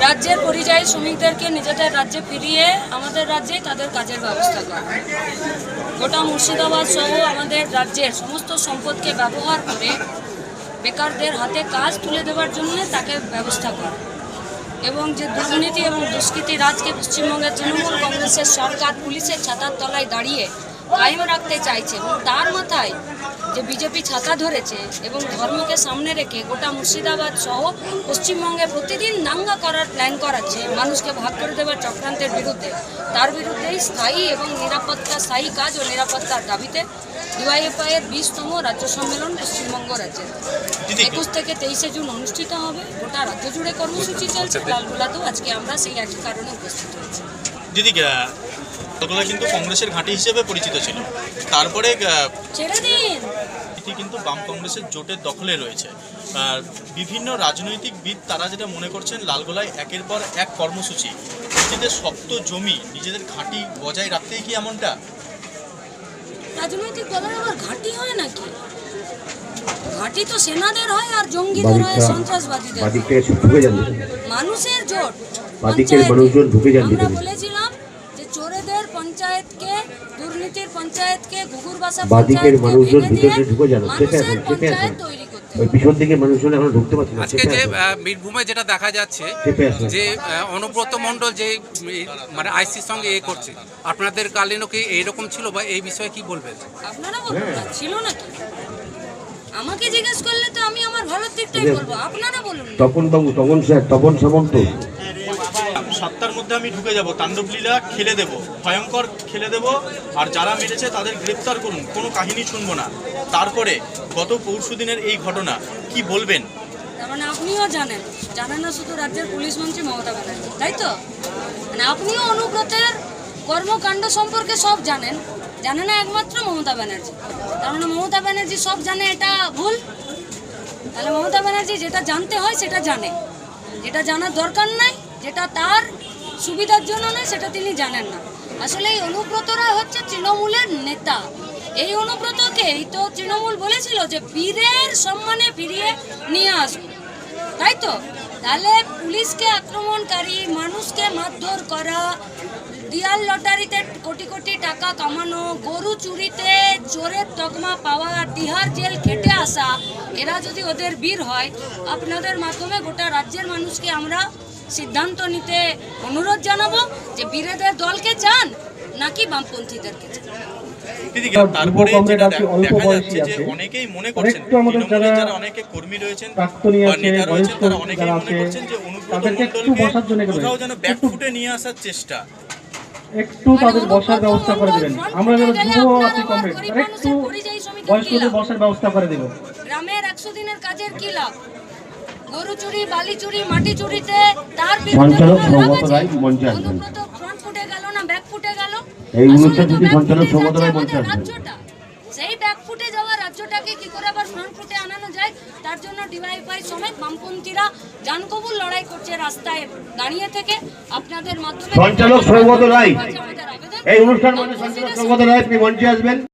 রাজ্যের পরিযায়ী শ্রমিকদেরকে নিজেদের রাজ্যে ফিরিয়ে আমাদের রাজ্যে তাদের কাজের ব্যবস্থা করা। গোটা মুর্শিদাবাদ সহ আমাদের রাজ্যের সমস্ত সম্পদকে ব্যবহার করে বেকারদের হাতে কাজ তুলে দেওয়ার জন্য তাকে ব্যবস্থা করা। এবং যে দুর্নীতি এবং দুষ্কৃতি রাজকে পশ্চিমবঙ্গের তৃণমূল কংগ্রেসের সরকার পুলিশের ছাতার তলায় দাঁড়িয়ে কায়েম রাখতে চাইছে এবং তার মাথায় যে বিজেপি ছাতা ধরেছে এবং ধর্মকে সামনে রেখে গোটা মুর্শিদাবাদ সহ পশ্চিমবঙ্গে প্রতিদিন দাঙ্গা করার প্ল্যান করাচ্ছে মানুষকে ভাগ করে দেওয়ার চক্রান্তের বিরুদ্ধে। তার বিরুদ্ধেই স্থায়ী এবং নিরাপত্তা স্থায়ী কাজ ও নিরাপত্তার দাবিতে ডিওয়াইএফআই এর বিশতম রাজ্য সম্মেলন পশ্চিমবঙ্গ রাজ্যে একুশ থেকে তেইশে জুন অনুষ্ঠিত হবে। গোটা রাজ্য জুড়ে কর্মসূচি চলছে। লালগোলাতেও আজকে আমরা সেই একই কারণে উপস্থিত হয়েছি। কলকাতা কিন্তু কংগ্রেসের ঘাঁটি হিসেবে পরিচিত ছিল। তারপরে এটি কিন্তু বাম কংগ্রেসের জোটের দখলে রয়েছে। আর বিভিন্ন রাজনৈতিকবিদ তারা যেটা মনে করছেন লালগোলায় একের পর এক কর্মসূচি। নিজেদের শক্ত জমি নিজেদের ঘাঁটি বজায় রাখতেই কি এমনটা? রাজনৈতিক দলের আবার ঘাঁটি হয় নাকি? ঘাঁটি তো সেনাদের হয় আর জঙ্গিদের হয় সন্ত্রাসবাদীদের। মানুষের জোট বাদিকের মানুষজন ঢুকে যান আমরা বলেছিলাম দুর্নীতির পঞ্চায়েতকে ঘুঘুর বাসা বাদিকের মানুষজন ভিতরে ঢুকে যান চেপে চেপে পঞ্চায়েত আসেন। তৈরি করতে ওই পিছন দিকে মানুষজন এখন ঢুকতে পারছে না আজকে যে বীরভূমে যেটা দেখা যাচ্ছে যে আহ, অনুব্রত মণ্ডল যে মানে আইসির সঙ্গে এ করছে আপনাদের কালীনও কি এইরকম ছিল বা এই বিষয়ে কি বলবেন? আপনারা বলুন ছিল নাকি? আমাকে জিজ্ঞেস করলে তো আমি আমার ভালোর দিকটাই বলব আপনারা বলুন। তপন বাবু তপন স্যার তপন সামন্ত। মধ্যে আমি ঢুকে যাব তাণ্ডবলীলা খেলে দেব, ভয়ঙ্কর খেলে দেব, আর যারা মেরেছে তাদের গ্রেপ্তার করুন, কোনো কাহিনী শুনব না। তারপরে গত পরশু দিনের এই ঘটনা, কি বলবেন? মানে আপনিও জানেন জানেন না শুধু রাজ্যের পুলিশ মন্ত্রী মমতা ব্যানার্জি, তাই তো? মানে আপনিও অনুব্রতের কর্মকাণ্ড সম্পর্কে সব জানেন, জানে না একমাত্র মমতা ব্যানার্জি। তার মানে মমতা ব্যানার্জি সব জানে, এটা ভুল। তাহলে মমতা ব্যানার্জি যেটা জানতে হয় সেটা জানে। যেটা জানার দরকার নাই, যেটা তার সুবিধার জন্য নয়, সেটা তিনি জানেন না। আসলে এই অনুব্রতরা হচ্ছে তৃণমূলের নেতা। এই অনুব্রতকেই তো তৃণমূল বলেছিল যে বীরের সম্মানে ফিরিয়ে নিয়ে আসব তাই তো? তাহলে পুলিশকে আক্রমণকারী মানুষকে মারধর করা দিয়াল লটারিতে কোটি কোটি টাকা কামানো গরু চুরিতে চোরের তকমা পাওয়া তিহার জেল খেটে আসা এরা যদি ওদের বীর হয় আপনাদের মাধ্যমে গোটা রাজ্যের মানুষকে আমরা সিদ্ধান্ত নিতে অনুরোধ জানাব যে বীরেদের দলকে চান নাকি বামপন্থীদেরকে চান। তারপরে যেটা দেখ- যাচ্ছে যে অনেকেই মনে করছেন একটু তৃণমূলের যারা যারা অনেকে কর্মী রয়েছেন বা নেতা রয়েছেন তারা অনেকেই মনে করছেন যে অনুব্রত তাদেরকে একটু মণ্ডলকে কোথাও যেন ব্যাকফুটে নিয়ে আসার চেষ্টা। একটু তাদের বসার ব্যবস্থা করে দেবেন। আমরা যারা যুব আছি কমরেড তারা একটু বয়স্কদের বসার ব্যবস্থা করে দেব। গ্রামের একশো দিনের কাজের কি লাভ? গরু চুরি বালি চুরি মাটি চুরিতে তার সঞ্চালক সৌগত রায় মঞ্চে আসবেন। ফুটে গেল না ব্যাক ফুটে গেল? এই যদি সঞ্চালক সৌগত রায় মঞ্চে আসবেন। রাজ্যটা। সেই ব্যাক ফুটে যাওয়া কি করে আবার ফ্রন্ট ফুটে আনানো যায়? তার জন্য ডিওয়াইফাই সমেত বামপন্থীরা জানকবুল লড়াই করছে রাস্তায় দাঁড়িয়ে থেকে। আপনাদের মাধ্যমে সঞ্চালক সৌগত রায়। এই অনুষ্ঠান মানে সঞ্চালক সৌগত রায় আপনি মঞ্চে আসবেন।